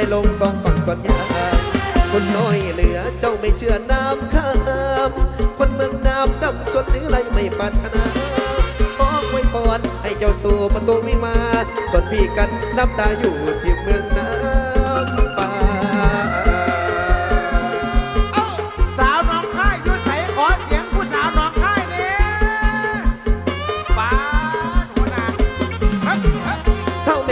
ไหลลงสองฝั่งสัญญาคนน้อยเหลือเจ้าไม่เชื่อน้ำข้ามคนเมืองน้ำดำจนหรือไรไม่ปรารถนาขอไว้ก่อนให้เจ้าสู่ประตูวิมานส่วนพี่กันน้ำตาอยู่ที่เมือง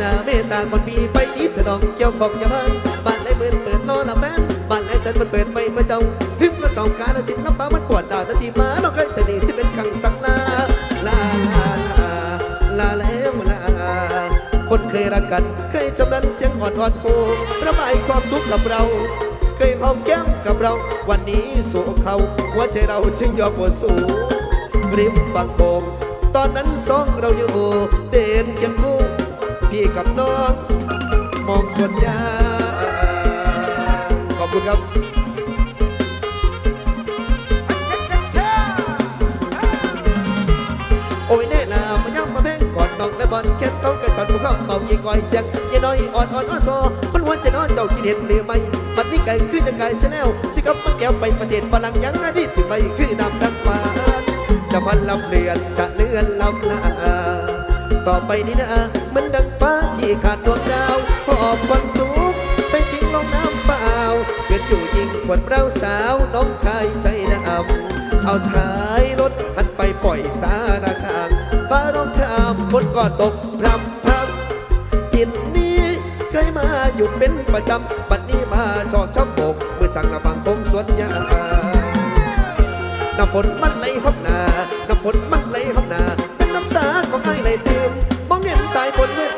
นาเมตตาคนพีไปอีทนองเกี่ยวของยาเพิ่งบ้านไรเปิดเปิดนอนละแฟนบ้านไรฉันมันเปิดไปเมื่อเจ้าถึงกระสองการสินน้ำฟ้ามันปวดดาวนาทีมาน้องเคยแต่นี่สิเป็นกังสังลาลาลาลาลาแล้วลาคนเคยรักกันเคยจำนั้นเสียงอ่อนอ่อนโประบายความทุกข์กับเรา เคยหอมแก้มกับเรา วันนี้สู่เขาว่าใจเราจึงยอมปวดสูริมฝั่งโขงตอนนั้นสองเราอยู่เดินเคียงคู่ พี่กับน้อง มองส่วนยางขอบคุณครับฮัชชะชะชะโอ้ยแน่นามาย่ำมาแพงก่อนน้องและบอลแค่เขากระสันผู้เข้าเป่ายิงก้อยเสียงยายน้อยอ่อนอ่อนอ่อนซอมันวันจะนอนเจ้ากินเห็นหรือไม่มันนี่ไก่คือจะไก่เสียแล้วสิกับมันแก้วไปประเทศฝรั่งยังอดีตถึงไปคือนำดังฟ้าจะพันลำเลือนจะเลื่อนลำลาต่อไปนี้นะมันดังฟ้าที่ ขาดดวงดาวหอบควันทุกข์ไปทิ้งลงน้ำเปล่าเกิดอยู่ยิ่งกว่าเราสาวน้องชายใจดำเอาท้ายรถหันไปปล่อยสารคางฟ้าร้องข้ามฝนก็ตกพรำพรำกินนี้เคยมาอยู่เป็นประจำบัดนี้มาชอกช้ำบกเมื่อสั่งฟังคงสวนยาน้ำฝนมันไหลหอบนาน้ำฝนมันไหลหอบนาเป็นน้ำตาของไอ้ไหลเต็มมองเห็นสายฝนเมื่อ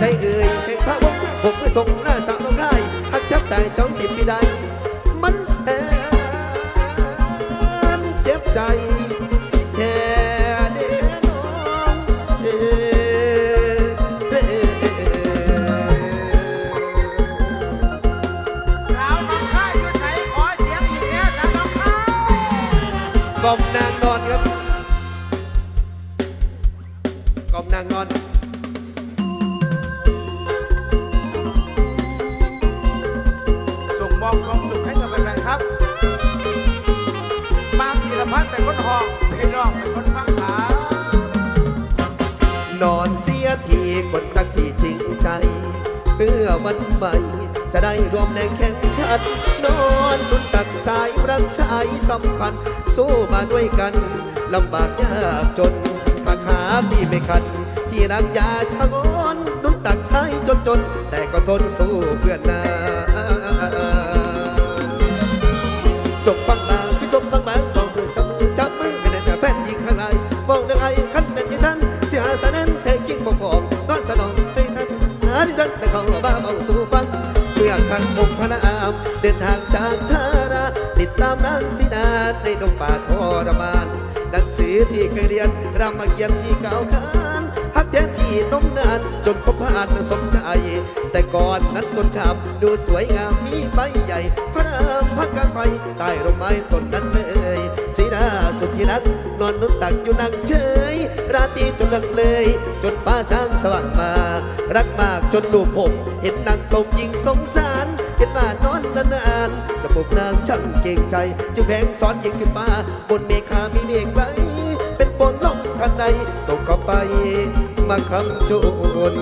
ใจเอ่ยแห่งพระวกบกไม่ส่งหน้าสาวน้องได้หักแทบตายเจ้าหยิบไม่ได้ วันใหม่จะได้รวมแรงแข่งขันนอนตุนตักสายรักสายสัมพันธ์สู้มาด้วยกันลำบากยากจนขาขาพี่ไม่คันที่รักยาชะงอนนุนตักใช้จนจน แต่ก็ทนสู้เพื่อนนาจบฟังมาามเดินทางจากท่านาติดตามนางสีนาในดงป่าทรมานหนังสือที่เคยเรียนรามเกียรติที่เก่าขานฮักแท้ที่นมนานจนคบผ่านสมใจ แต่ก่อนนั้นต้นขามดูสวยงามมีใบใหญ่พระราพักกลางไฟใต้ร่มไม้ต้นนั้นเลยสีดาสุดที่รัก นอนนุ่นตักอยู่นั่งเฉย ราตรีจนเลิกเลย จนฟ้าสร้างสว่างมา รักมากจนลูผม เห็นนางตมยิงสงสาร เห็นว่านอนนานๆจะปกนางช่างเก่งใจจึงแพงสอนยิงขึ้นมาบนเมฆามีเมฆไหลเป็นฝนลงทันใดตกเข้าไปมาคำโจน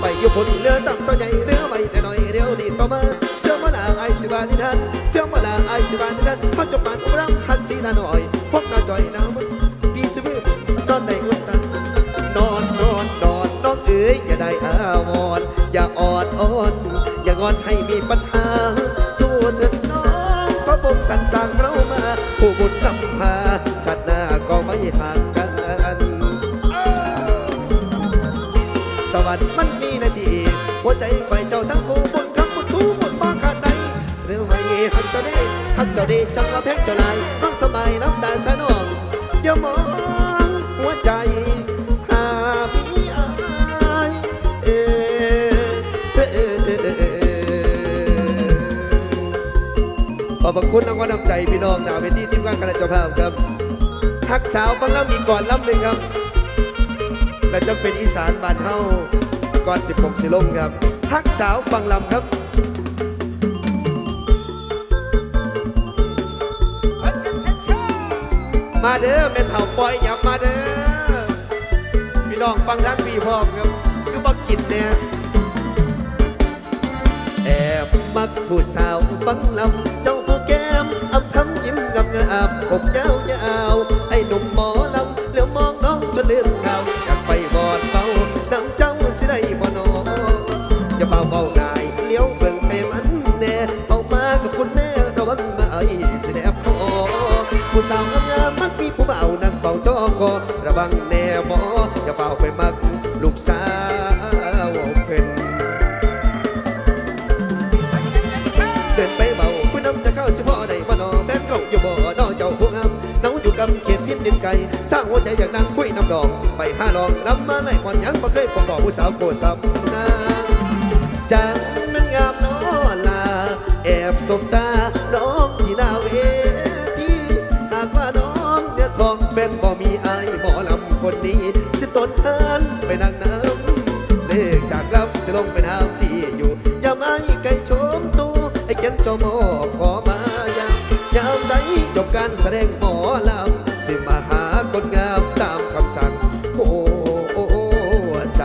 ไปอยู่บนเรือตั้งเสาใหญ่เรือไม่ได้หน่อยเดียวนี่ต่อมาเสื้อมาลาไอายสิบานิทันเสื้อมาลาไอายสิบานิทันพักจบปานอุรังหันสีนาหน่อยพบหน้าจอยนาวมันปีสมือนอนได้อุ่น เอ๋ยอย่าได้อาวรอย่าออดอ้อนอย่างอนให้มีปัญหา สู้เถิดน้องเพราะผมกันสร้างเรามา ผู้บุญนำพาชาติหน้าก็ไม่ห่างกัน สวรรค์มันมีนาทีหัวใจไฟเจ้าทั้งคู่บนคำบนสู้บนบ้าขาดใดเรื่องไม่หักเจ้าได้หักเจ้าดีจังละแพงเจ้าลายน้องสบายน้ำตาสะนองอย่ามองหัวใจ พระคุณรางวัลน้ำใจพี่น้องหนาเวทีทีมงานคณะเจ้าภาพครับฮักสาวฟังลำอีกก่อนลำหนึ่งครับ และจะเป็นอีสานบ้านเฮาก่อน 16สิลงครับฮักสาวฟังลำครับมาเด้อแม่เฒ่าปล่อยหยับมาเด้อพี่น้องฟังทั้งปีพร้อมครับคือบ่กินเนี่ยแอบมักผู้สาวฟังลำ เจ้าผู้แก้มอ สิพ่อได้บ่นอแฟนเขาอยู่บ่นอเจ้าผู้งามน้องอยู่กำเขียนทิศดินไก่สร้างหัวใจอยากนั่งคุยน้ำดองไปห้าลองนำมาไล่ควันยังบ่เคยพบดอกผู้สาวโคตรซ้ำนางจังมันงามนอลา แอบสบตาน้องที่หน้าเวทีหากว่าน้องเนี่ยทองเป็นบ่มีอายหมอลำคนนี้ สิตนทานไปนั่งน้ำเลขจากลำสิลงไปน้ำที่อยู่ยามไอ้ไก่ชมตูไอ้เขียนจอมอขอมา จบการแสดงหมอลำสิมาหาคนงามตามคำสั่ง โอ้ใจ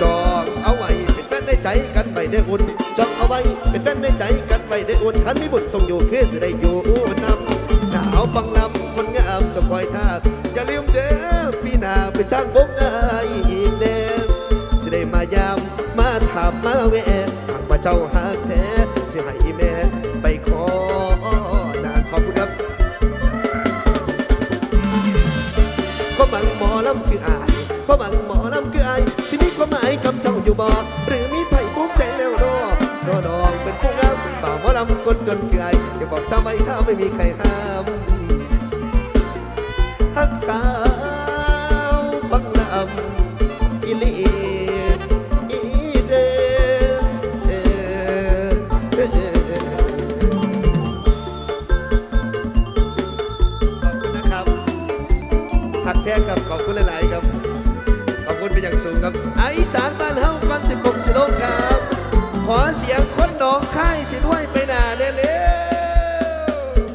จองเอาไว้เป็นแฟนในใจกันไว้ได้อุ่นจองเอาไว้เป็นแฟนในใจกันไว้ได้อุ่นคันมีบุญทรงอยู่คือสิได้อยู่นำสาวบังลำคนงามจะคอยท่าอย่าลืมเด้อพี่นาไปจ้างวงอายอีกแน่สิได้มายามมาถามมาแวะหากว่าเจ้าหากแท้สิให้แม่ คนจนคืออยอย่าบอกซ้ำไว้ข้าไม่มีใครห้ามทักษา องค่ายสิด้วยไปหนาเร็ว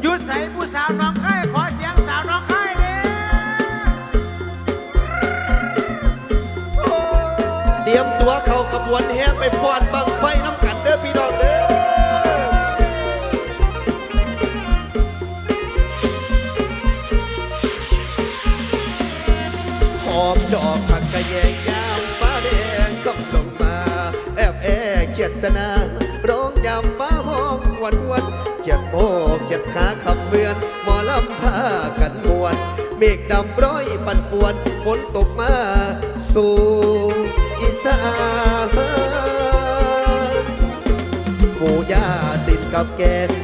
หยุดใส่ผู้สาวน้องค่ายขอเสียงสาวน้องค่ายเนี่ยๆเตรียมตัวเข้ากระบวนแห่ไปพอนบังไฟน้ำกันเด้อพี่น้องเด้อหอมดอกผักกะแยงยามฟ้าแดงกำลงมา แอบแอเขียดจนา ร้องยามฟ้าห้องวันวันเขียดโมเขียดขาคำเมือนหมอลำผ้ากันมวนเมฆดำร้อยปั่นป่วนฝนตกมาสู่อีสานหมูย่าติดกับแก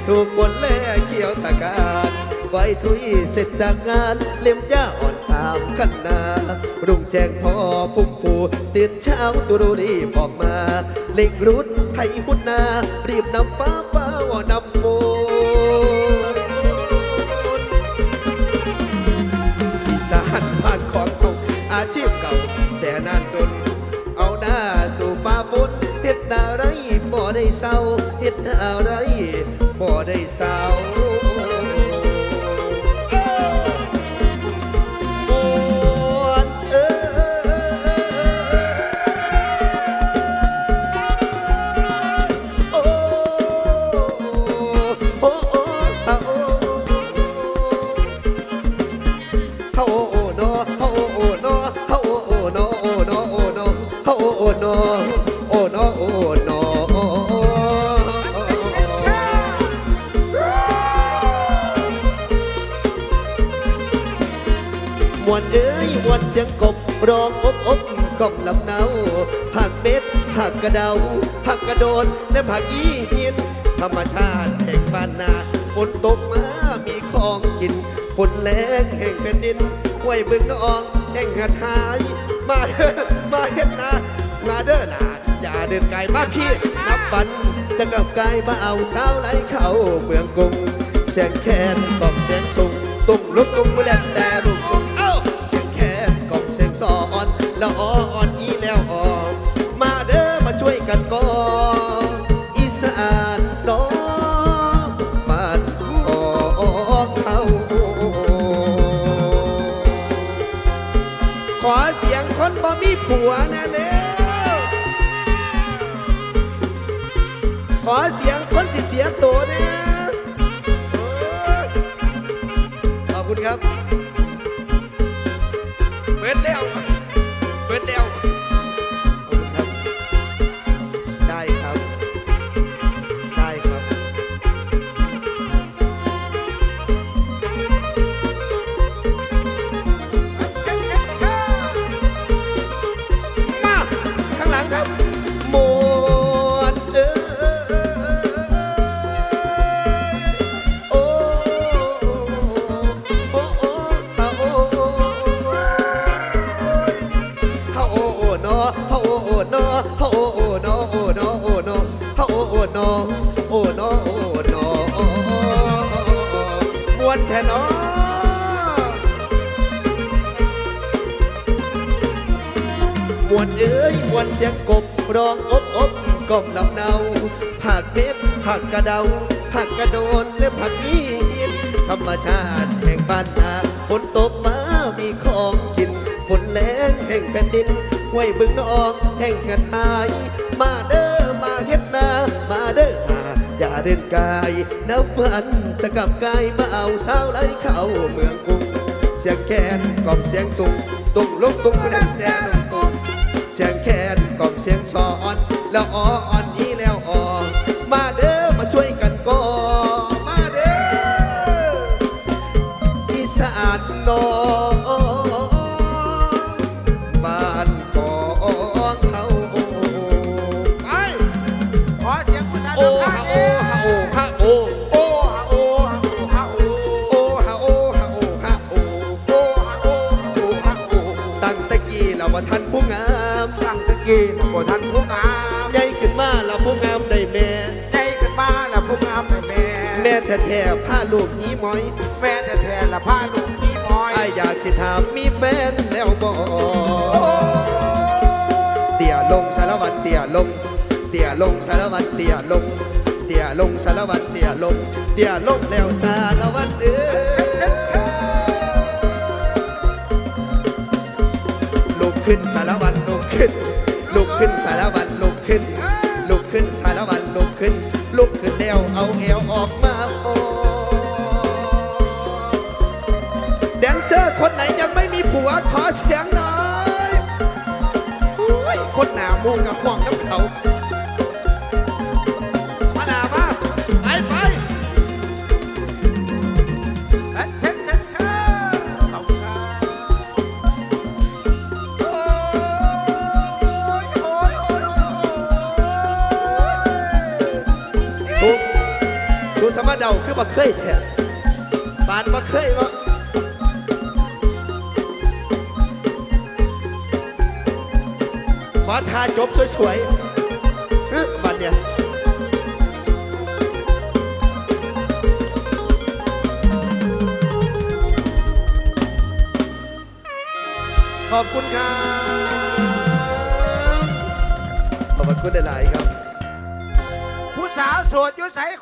ถูกคนแล่เขียวตะการไว้ทุยเสร็จจากงานเล่มย่าอ่อนามขันนา รุ่งแจ้งพ่อพุ่มผูตื่นเช้าตุรุรีบออกมา เล่งรุดไทยหุ่นนา รีบนำฟ้าฟ้าว่านำโมอีสานผ่านของตกอาชีพเก่า แต่นานดน เอาหน้าสู่ฟ้าฝนเฮ็ดอะไรบ่ได้เศร้าเฮ็ดอะไรบ่ได้เศร้า วนเอ้ยมวนเสียงกบร้องอบอบกบลำเนาผักเม็ดผักกระเดาผักกระโดนและผักอีหิน ธรรมชาติแห่งบ้านนาฝนตกมามีของกินฝนแรงแห่งแผ่นดินไว้เบิ่งน้องแห่งหัดหาย มาเด้อมาเฮ็ดนามาเด้อหลาอย่าเดินไกลมาพี่นับบันจะกลับกายมาเอาสาวไหลเข้าเมืองกรุงเสียงแคนกล่อมเสียงสูงตุ้งลุกตุ้งมือแลนแต่ลุ ล้วอ่อนอีแล้วออนมาเด้อมาช่วยกันก่ออีสานน้องบ้านออกเขาขอเสียงคนบ่มีผัวแน่เร็วขอเสียงคนที่เสียตัวแน่ วนเอ้ยมวนเสียงกบร้องอบอบกล่อมลำเนาผักเพชรผักกระเดาผักกระโดนและผักยีนธรรมชาติแห่งบ้านนาฝนตกมามีของกินฝนแรงแห่งแผ่นดินห้วยบึงนองแห่งกระทาย มาเด้อมาเฮ็ดนามาเด้อหาอย่าเดินกายน้ำฝันจะกลับกายมาเอาสาวไหลเข้าเมืองกรุงเสียงแคนกล่อมเสียงสูงตุ้งลุกตุ้งเล่นแต่ สียงแคนกล่อมเสียงซอน แล้วอ่อนนี้แล้วอ่อนมาเด้อมาช่วยกันก่อมาเด้ออีสานนองบ้านของเขาไปขอเสียงผู้ชาวโอ้ แม่แท้ๆพาลูกหนีหมอยแม่แท้ๆละพาลูกพี่มอยอายอยากสิถามมีแฟนแล้วบ่เตี่ยลงสารวัตรเตี่ยลง เตี่ยลงสารวัตรเตี่ยลง เตี่ยลงสารวัตรเตี่ยลง เตี่ยลงแล้วสารวัตรเอ้ย ลุกขึ้นสารวัตรลุกขึ้น ลุกขึ้นสารวัตรลุกขึ้น ลุกขึ้นสารวัตรลุกขึ้น ลุกขึ้นแล้วเอาเอวออกมา เสียงหน่อยอุ้ยคนหนามูกับห่วงน้ำเขามาหนามาไปไปเช็ดเช็ดเช็ดขอบคุณครับโอ้ยโอ้ยโอ้ยโอ้ยสุสุสมาเดาคือบ่เคยแท้บานบ่เคยบ่ ขอทาจบสวยๆบันเนี่ยขอบคุณครับขอบคุณหลายๆครับ ผู้สาวโสดอยู่ใส